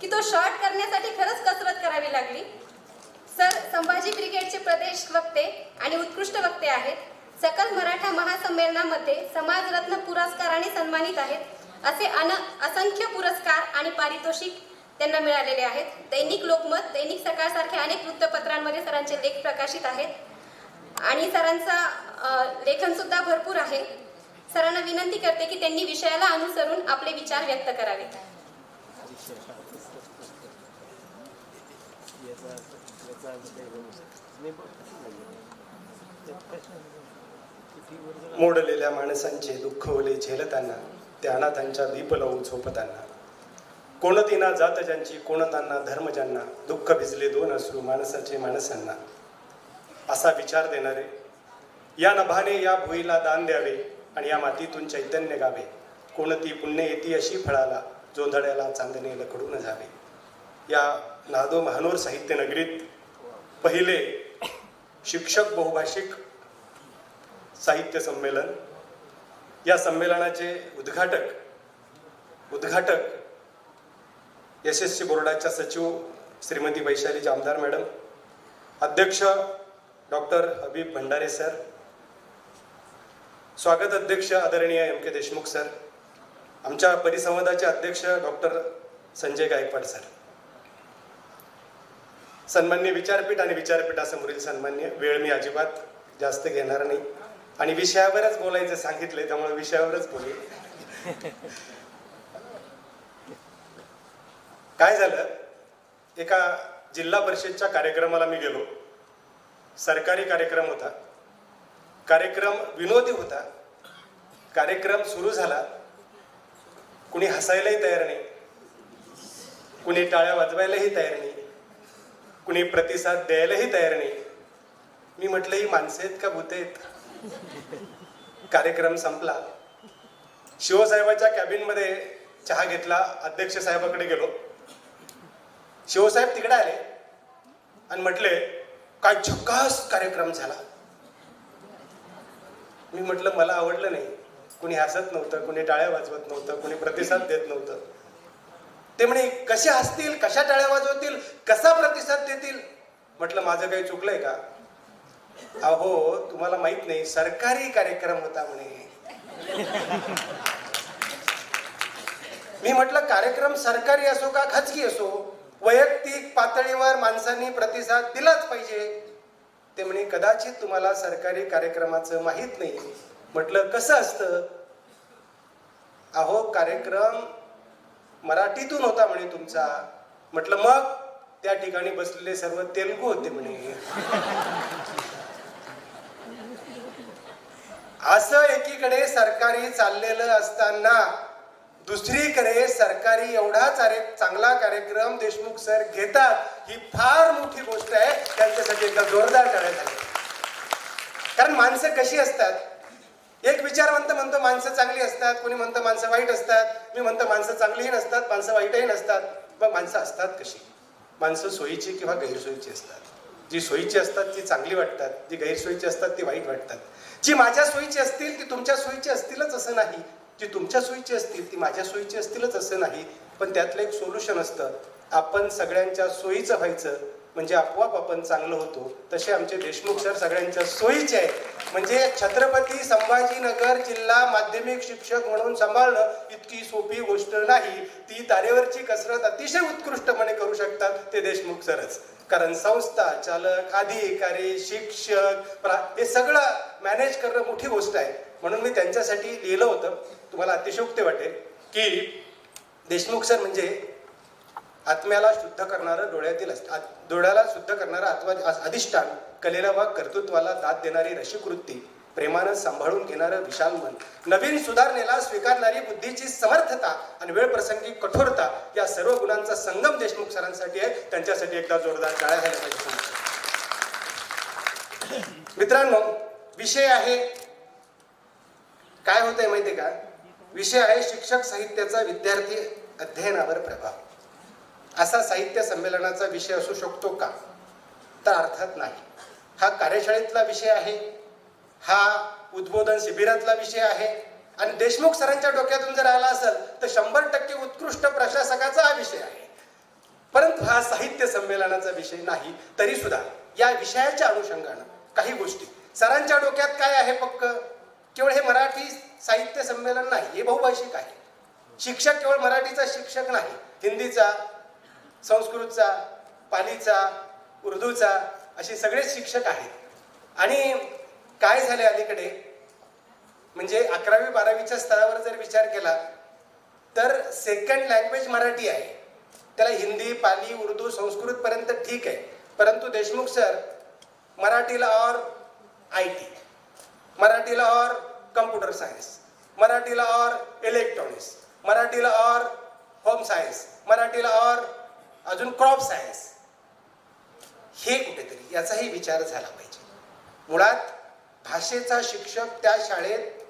की तो शॉर्ट करण्यासाठी खरंच कसरत करावी लागली. सर संभाजी ब्रिगेडचे प्रदेश वक्ते आणि उत्कृष्ट वक्ते आहेत. सकल मराठा महासंमेलनामध्ये समाजरत्न पुरस्काराने सन्मानित आहेत. असे अन असंख्य पुरस्कार आणि पारितोषिक त्यांना मिळालेले आहेत. दैनिक लोकमत दैनिक सकाळसारख्या अनेक वृत्तपत्रांमध्ये सरांचे लेख प्रकाशित आहेत. आणि सरांचा लेखनसुद्धा भरपूर आहे. सरांना विनंती करते की त्यांनी विषयाला अनुसरून आपले विचार व्यक्त करावेत. मोडलेल्या माणसांचे दुःख ओले झेलताना त्या अनाथांच्या दीप लावू झोपताना कोणतीना जात ज्यांची कोणतांना धर्म ज्यांना दुःख भिजले दोन असू माणसाचे माणसांना. असा विचार देणारे या नभाने या भुईला दान द्यावे आणि या मातीतून चैतन्य गावे. कोणती पुण्य येती अशी फळाला जोंधळ्याला चांदणे लखडून जावे या नादो महानोर साहित्य नगरीत पहिले शिक्षक बहुभाषिक साहित्य संमेलन. या संमेलनाचे उद्घाटक उद्घाटक एस एस सी बोर्डाच्या सचिव श्रीमती वैशाली जामदार मॅडम अध्यक्ष डॉक्टर हबीब भंडारे सर स्वागत अध्यक्ष आदरणीय एम के देशमुख सर आमच्या परिसंवादाचे अध्यक्ष डॉक्टर संजय गायकवाड सर. सन्मान्य विचारपीठ आणि विचारपीठासमोरील सन्मान्य वेळ मी अजिबात जास्त घेणार नाही. आणि विषयावरच बोलायचं सांगितलंय त्यामुळे विषयावरच बोलू. काय झालं? एका जिल्हा परिषदच्या कार्यक्रमाला मी गेलो. सरकारी कार्यक्रम होता. कार्यक्रम विनोदी होता. कार्यक्रम सुरू झाला. कुणी हसायलाही तयार नाही. कुणी टाळ्या वाजवायलाही तयार नाही. कुणी प्रतिसाद द्यायलाही तयार नाही. मी म्हटलं ही माणसं आहेत का भूत आहेत? कार्यक्रम संपला. शिवसाहेबाच्या कॅबिनमध्ये चहा घेतला अध्यक्ष साहेबाकडे गेलो. शिवसाहेब तिकडे आले आणि म्हटले काय झकास कार्यक्रम झाला. मी म्हटलं मला आवडलं नाही. कुणी हसत नव्हतं कुणी टाळ्या वाजवत नव्हतं कुणी प्रतिसाद देत नव्हतं. ते म्हणे कसे हसतील कशा टाळ्या वाजवतील? कसा प्रतिसाद देतील? म्हटलं माझं काही चुकलंय का? अहो तुम्हाला माहीत नाही सरकारी कार्यक्रम होता म्हणे. मी म्हटलं कार्यक्रम सरकारी असो का खाजगी असो? वैयक्तिक पातळीवर माणसांनी प्रतिसाद दिलाच पाहिजे. ते म्हणे कदाचित तुम्हाला सरकारी कार्यक्रमाचं माहीत नाही. म्हटलं कसं असतं? अहो कार्यक्रम मराठीतून होता म्हणे तुमचा. म्हटलं मग त्या ठिकाणी बसलेले सर्व तेलगू होते म्हणे. असं एकीकडे सरकारी चाललेलं असताना दुसरीकडे सरकारी एवढा चारे चांगला कार्यक्रम देशमुख सर घेतात ही फार मोठी गोष्ट आहे. त्यांच्यासाठी एकदा जोरदार टाळ्या झाल्या कारण माणसं कशी असतात? एक विचारवंत म्हणतो माणसं चांगली असतात कोणी म्हणतं माणसं वाईट असतात मी म्हणतो माणसं चांगलीही नसतात माणसं वाईटही नसतात. मग माणसं असतात कशी? माणसं सोयीची किंवा गैरसोयीची असतात. जी सोयीची असतात ती चांगली वाटतात जी गैरसोयीची असतात ती वाईट वाटतात. जी माझ्या सोयीची असतील ती तुमच्या सोयीची असतीलच असं नाही. जी तुमच्या सोयीची असतील ती माझ्या सोयीची असतीलच असं नाही. पण त्यातलं एक सोल्युशन असतं आपण सगळ्यांच्या सोयीचं व्हायचं म्हणजे आपोआप आपण चांगलं होतो. तसे आमचे देशमुख सर सगळ्यांच्या सोयीचे आहे म्हणजे छत्रपती संभाजीनगर जिल्हा माध्यमिक शिक्षक म्हणून सांभाळणं इतकी सोपी गोष्ट नाही. ती तारेवरची कसरत अतिशय उत्कृष्टपणे करू शकतात ते देशमुख सरच. कारण संस्था चालक अधिकारी शिक्षक प्रा- हे सगळं मॅनेज करणं मोठी गोष्ट आहे. म्हणून मी त्यांच्यासाठी लिहिलं होतं. तुम्हाला अतिशयोक्ती वाटेल की देशमुख सर म्हणजे आत्म्याला शुद्ध करणारं डोळ्यातील डोळ्याला शुद्ध करणारं आत्मा अधिष्ठान कलेला वा कर्तृत्वाला दाद देणारी रशिकवृत्ती प्रेमानं सांभाळून घेणारं विशाल मन. नवीन सुधारणेला स्वीकारणारी बुद्धीची समर्थता आणि वेळ प्रसंगी कठोरता या सर्व गुणांचा संगम देशमुख सरांसाठी आहे. त्यांच्यासाठी एकदा जोरदार टाळ्या झाल्या पाहिजे मित्रांनो विषय आहे काय होतंय माहितीये का? विषय आहे शिक्षक साहित्याचा विद्यार्थी अध्ययनावर प्रभाव. असा साहित्य संमेलनाचा विषय असू शकतो का? तर अर्थात नाही. हा कार्यशाळेतला विषय आहे. हा उद्बोधन शिबिरातला विषय आहे. आणि देशमुख सरांच्या डोक्यातून जर आला असेल तर शंभर टक्के उत्कृष्ट प्रशासकाचा हा विषय आहे. परंतु हा साहित्य संमेलनाचा विषय नाही तरी सुद्धा या विषयाच्या अनुषंगानं काही गोष्टी. सरांच्या डोक्यात काय आहे पक्क? केवळ हे मराठी साहित्य संमेलन नाही हे बहुभाषिक आहे. शिक्षक केवळ मराठीचा शिक्षक नाही हिंदीचा संस्कृतचा पालीचा उर्दूचा असे सगळेच शिक्षक आहेत. आणि काय झाले अलीकडे? म्हणजे अकरावी बारावीच्या स्तरावर जर विचार केला तर सेकंड लँग्वेज मराठी आहे. त्याला हिंदी पाली उर्दू संस्कृतपर्यंत ठीक आहे. परंतु देशमुख सर मराठीला और आय टी मराठीला और कम्प्युटर सायन्स मराठीला और इलेक्ट्रॉनिक्स मराठीला और होम सायन्स मराठीला और अजून क्रॉप सायन्स हे कुठेतरी याचाही विचार झाला पाहिजे. मुळात भाषेचा शिक्षक त्या शाळेत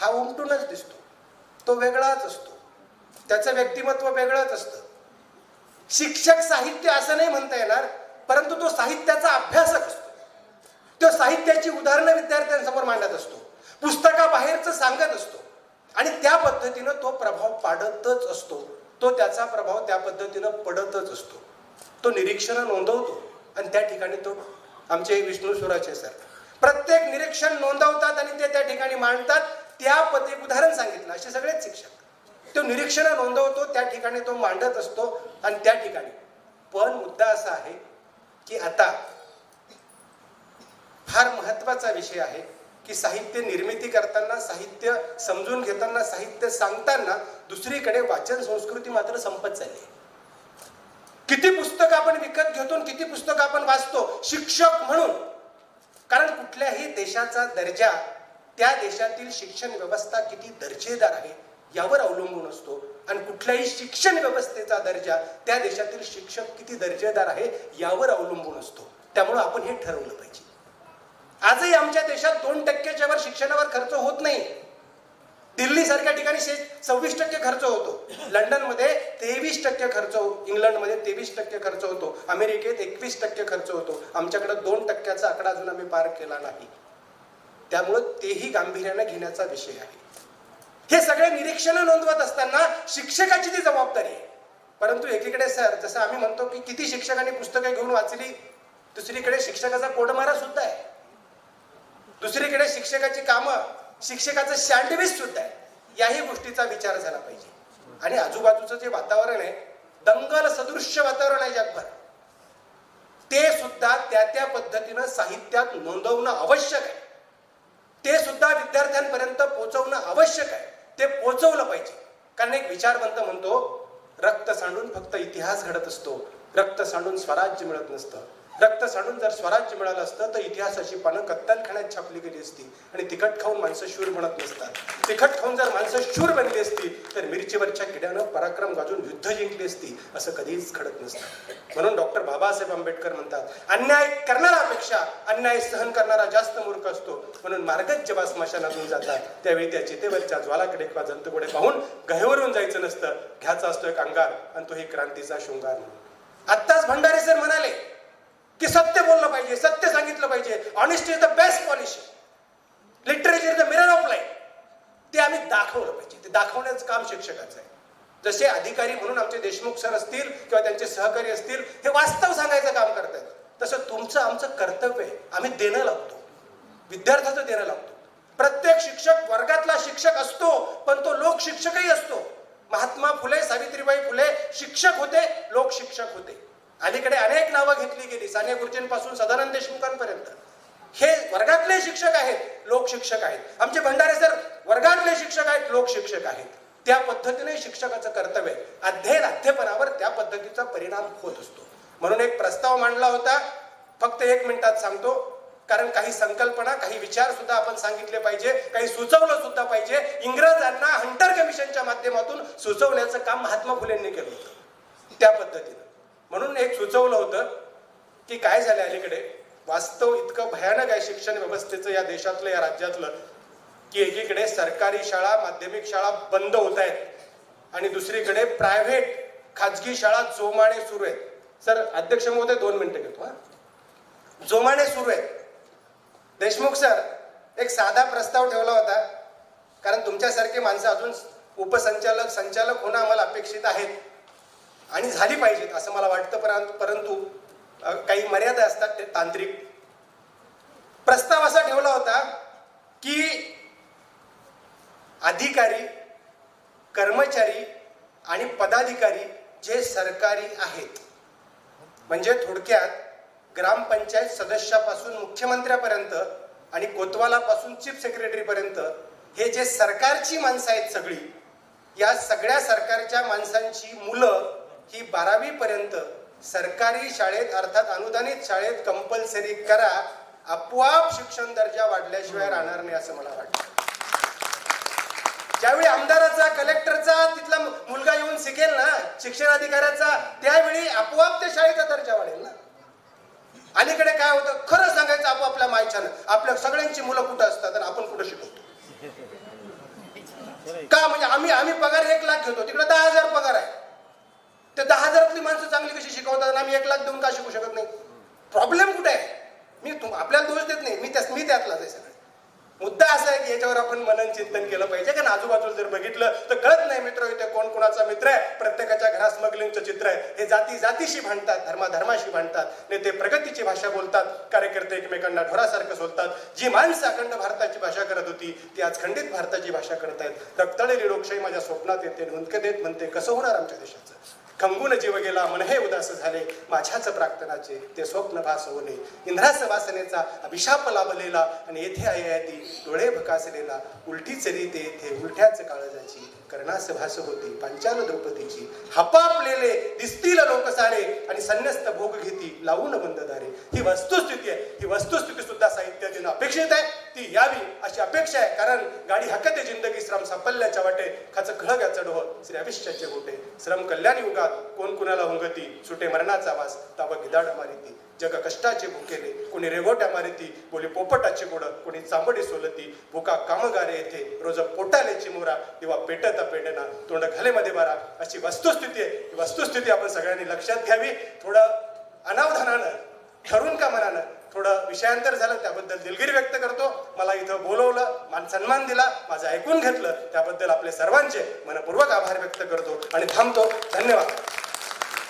हा उमटूनच दिसतो. तो वेगळाच असतो. त्याचं व्यक्तिमत्व वेगळंच असतं. शिक्षक साहित्य असं नाही म्हणता येणार परंतु तो साहित्याचा अभ्यासक असतो. तो साहित्याची उदाहरणं विद्यार्थ्यांसमोर मांडत असतो. पुस्तकाबाहेरचं सांगत असतो. आणि त्या पद्धतीनं तो प्रभाव पाडतच असतो. तो त्याचा प्रभाव त्या पद्धतीनं पडतच असतो. तो निरीक्षणं नोंदवतो आणि त्या ठिकाणी तो आमचे विष्णू सुराचे सर प्रत्येक निरीक्षण नोंदवतात आणि ते त्या ठिकाणी मांडतात. त्या पद्धती उदाहरण सांगितलं. असे सगळेच शिक्षक. तो निरीक्षणं नोंदवतो त्या ठिकाणी तो मांडत असतो आणि त्या ठिकाणी. पण मुद्दा असा आहे की आता फार महत्त्वाचा विषय आहे. की साहित्य निर्मिती करताना साहित्य समजून घेताना साहित्य सांगताना दुसरीकडे वाचन संस्कृती मात्र संपत चालली. आहे. किती पुस्तकं आपण विकत घेतो आणि किती पुस्तकं आपण वाचतो? शिक्षक म्हणून. कारण कुठल्याही देशाचा दर्जा त्या देशातील शिक्षण व्यवस्था किती दर्जेदार आहे यावर अवलंबून असतो. आणि कुठल्याही शिक्षण व्यवस्थेचा दर्जा त्या देशातील शिक्षक किती दर्जेदार आहे यावर अवलंबून असतो. त्यामुळं आपण हे ठरवलं पाहिजे. आजही आमच्या देशात दोन टक्क्याच्या वर शिक्षणावर खर्च होत नाही. दिल्ली सारख्या ठिकाणी शे सव्वीस टक्के खर्च होतो. लंडनमध्ये तेवीस टक्के खर्च हो इंग्लंडमध्ये तेवीस टक्के खर्च होतो. अमेरिकेत एकवीस टक्के खर्च होतो. आमच्याकडे दोन टक्क्याचा आकडा अजून आम्ही पार केला नाही. त्यामुळं तेही गांभीर्यानं घेण्याचा विषय आहे. हे सगळे निरीक्षण नोंदवत असताना शिक्षकाची ती जबाबदारी आहे. परंतु एकीकडे सर जसं आम्ही म्हणतो की किती शिक्षकांनी पुस्तकं घेऊन वाचली दुसरीकडे शिक्षकाचा कोडमारा सुद्धा आहे. दुसरीकडे शिक्षकाची कामं शिक्षकाचं सँडविच सुद्धा आहे. याही गोष्टीचा विचार झाला पाहिजे. आणि आजूबाजूचं जे वातावरण आहे दंगल सदृश्य वातावरण आहे जगभर. ते सुद्धा त्या त्या पद्धतीनं साहित्यात नोंदवणं आवश्यक आहे. ते सुद्धा विद्यार्थ्यांपर्यंत पोहोचवणं आवश्यक आहे. ते पोहोचवलं पाहिजे. कारण एक विचारवंत म्हणतो रक्त सांडून फक्त इतिहास घडत असतो. रक्त सांडून स्वराज्य मिळत नसतं. रक्त सांडून जर स्वराज्य मिळालं असतं तर इतिहासाची पानं कत्तलखान्यात छापली गेली असती. आणि तिखट खाऊन माणसं शूर बनत नसतात. तिखट खाऊन जर माणसं शूर बनली असती तर मिरचीवरच्या किड्यानं पराक्रम गाजून युद्ध जिंकली असती असं कधीच घडत नसतं. म्हणून डॉक्टर बाबासाहेब आंबेडकर म्हणतात अन्याय करणारापेक्षा अन्याय सहन करणारा जास्त मूर्ख असतो. म्हणून मार्गच जेव्हा स्मशानातून जातात. त्यावेळी त्या चितेवरच्या ज्वालाकडे किंवा जंतुकडे पाहून गहेवरून जायचं नसतं. घ्यायचा असतो एक अंगार आणि तो ही क्रांतीचा शृंगार म्हणून. आत्ताच भंडारे सर म्हणाले की सत्य बोललं पाहिजे सत्य सांगितलं पाहिजे. Honesty is the best policy literature is the mirror of life ते आम्ही दाखवलं पाहिजे. ते दाखवण्याचं काम शिक्षकाचं आहे. जसे अधिकारी म्हणून आमचे देशमुख सर असतील किंवा त्यांचे सहकारी असतील हे वास्तव सांगायचं काम करतात तसं तुमचं आमचं कर्तव्य आहे. आम्ही देणं लागतो. विद्यार्थ्याचं देणं लागतो. प्रत्येक शिक्षक वर्गातला शिक्षक असतो पण तो लोक शिक्षकही असतो. महात्मा फुले सावित्रीबाई फुले शिक्षक होते लोक शिक्षक होते. अलीकडे अनेक नावं घेतली गेली. साने गुरुजींपासून सदानंद देशमुखांपर्यंत. हे वर्गातले शिक्षक आहेत लोक शिक्षक आहेत. आमचे भंडारे सर वर्गातले शिक्षक आहेत लोक शिक्षक आहेत. त्या पद्धतीने शिक्षकाचं कर्तव्य अध्ययन अध्यपनावर त्या पद्धतीचा परिणाम होत असतो. म्हणून एक प्रस्ताव मांडला होता. फक्त एक मिनिटात सांगतो. कारण काही संकल्पना काही विचार सुद्धा आपण सांगितले पाहिजे. काही सुचवलं सुद्धा पाहिजे. इंग्रजांना हंटर कमिशनच्या माध्यमातून सुचवण्याचं काम महात्मा फुलेंनी केलं होतं. त्या पद्धतीनं. म्हणून एक सुचवलं होतं की काय झालं अलीकडे? वास्तव इतकं भयानक आहे शिक्षण व्यवस्थेचं या देशातलं या राज्यातलं की एकीकडे सरकारी शाळा माध्यमिक शाळा बंद होत आहेत. आणि दुसरीकडे प्रायव्हेट खाजगी शाळा जोमाने सुरू आहेत. सर अध्यक्ष महोदय दोन मिनिटं घेतो हा. जोमाने सुरू आहेत. देशमुख सर एक साधा प्रस्ताव ठेवला होता. कारण तुमच्यासारखे माणसं अजून उपसंचालक संचालक होणं आम्हाला अपेक्षित आहेत. आणि झाली पाहिजेत असं मला वाटतं. परंतु परंतु काही मर्यादा असतात ते तांत्रिक. प्रस्ताव असा ठेवला होता की अधिकारी कर्मचारी आणि पदाधिकारी जे सरकारी आहेत म्हणजे थोडक्यात ग्रामपंचायत सदस्यापासून मुख्यमंत्र्यापर्यंत आणि कोतवालापासून चीफ सेक्रेटरीपर्यंत हे जे सरकारची माणसं आहेत सगळी या सगळ्या सरकारच्या माणसांची मुलं ही बारावी पर्यंत सरकारी शाळेत अर्थात अनुदानित शाळेत कंपल्सरी करा. आपोआप शिक्षण दर्जा वाढल्याशिवाय राहणार नाही असं मला वाटतं. ज्यावेळी आमदाराचा कलेक्टरचा तिथला मुलगा येऊन शिकेल ना शिक्षण अधिकाऱ्याचा त्यावेळी आपोआप त्या शाळेचा दर्जा वाढेल ना. अलीकडे काय होतं? खरं सांगायचं आपोआपल्या मायच्यानं आपल्या सगळ्यांची मुलं कुठं असतात आणि आपण कुठं शिकवतो? का म्हणजे आम्ही आम्ही पगार एक लाख घेतो तिकडे दहा हजार पगार आहे ते दहा हजारातली माणसं चांगली कशी शिकवतात आम्ही एक लाख देऊन का शिकू शकत नाही? प्रॉब्लेम कुठे आहे? मी तुम आपल्याला दोष देत नाही. मी त्यास मी त्यातलाच आहे सगळं. मुद्दा असा आहे की याच्यावर आपण मनन चिंतन केलं पाहिजे. कारण आजूबाजूला जर बघितलं तर कळत नाही मित्र इथे कोण कोणाचा मित्र आहे. प्रत्येकाच्या घरा स्मगलिंगचं चित्र आहे. हे जाती जातीशी भांडतात धर्मा धर्माशी भांडतात नेते प्रगतीची भाषा बोलतात. कार्यकर्ते एकमेकांना ढोरासारखं सोलतात. जी माणसं अखंड भारताची भाषा करत होती ती आज खंडित भारताची भाषा करत आहेत रक्तळलेली लोकशाही माझ्या स्वप्नात येते हुंदके देत म्हणते. कसं होणार आमच्या देशाचं? खंगून जीव गेला मन हे उदास झाले. माझ्याच प्रार्थनाचे ते स्वप्न भासवले. होणे इंद्रास वासनेचा अभिशाप लाभलेला आणि येथे आयती डोळे भकासलेला. उलटी चरी ते येथे उलट्याच काळजाची. कर्णास भास होती पांचाल द्रौपदीची. हपापलेले दिसतील लोक सारे आणि संन्यस्त भोग घेती लावून बंददारे ही वस्तुस्थिती आहे. ही वस्तुस्थिती सुद्धा साहित्यातून अपेक्षित आहे. ती यावी अशी अपेक्षा आहे. कारण गाडी हकते जिंदगी श्रम सापल्याच्या वाटे खाच खळग्याचं डोह. श्री अविष्याचे गोटे. श्रम कल्याण युगात कोण कुणाला हुंगती? सुटे मरणाचा वास ताव गिदाड मारिती. जग कष्टाचे भुकेले. कोणी रेगोट्या मारिती. बोली पोपटाची गोड. कोणी चांबडी सोलती. भुका कामगारे येथे. रोज पोटाले चिमोरा किंवा पेटता पेटना. तोंड घालेमध्ये बारा अशी वस्तुस्थिती आहे. ही वस्तुस्थिती आपण सगळ्यांनी लक्षात घ्यावी. थोडं अनावधानानं ठरून का मनानं थोडं विषयांतर झालं त्याबद्दल दिलगिरी व्यक्त करतो. मला इथं बोलवलं मान सन्मान दिला माझं ऐकून घेतलं त्याबद्दल आपले सर्वांचे मनपूर्वक आभार व्यक्त करतो आणि थांबतो. धन्यवाद.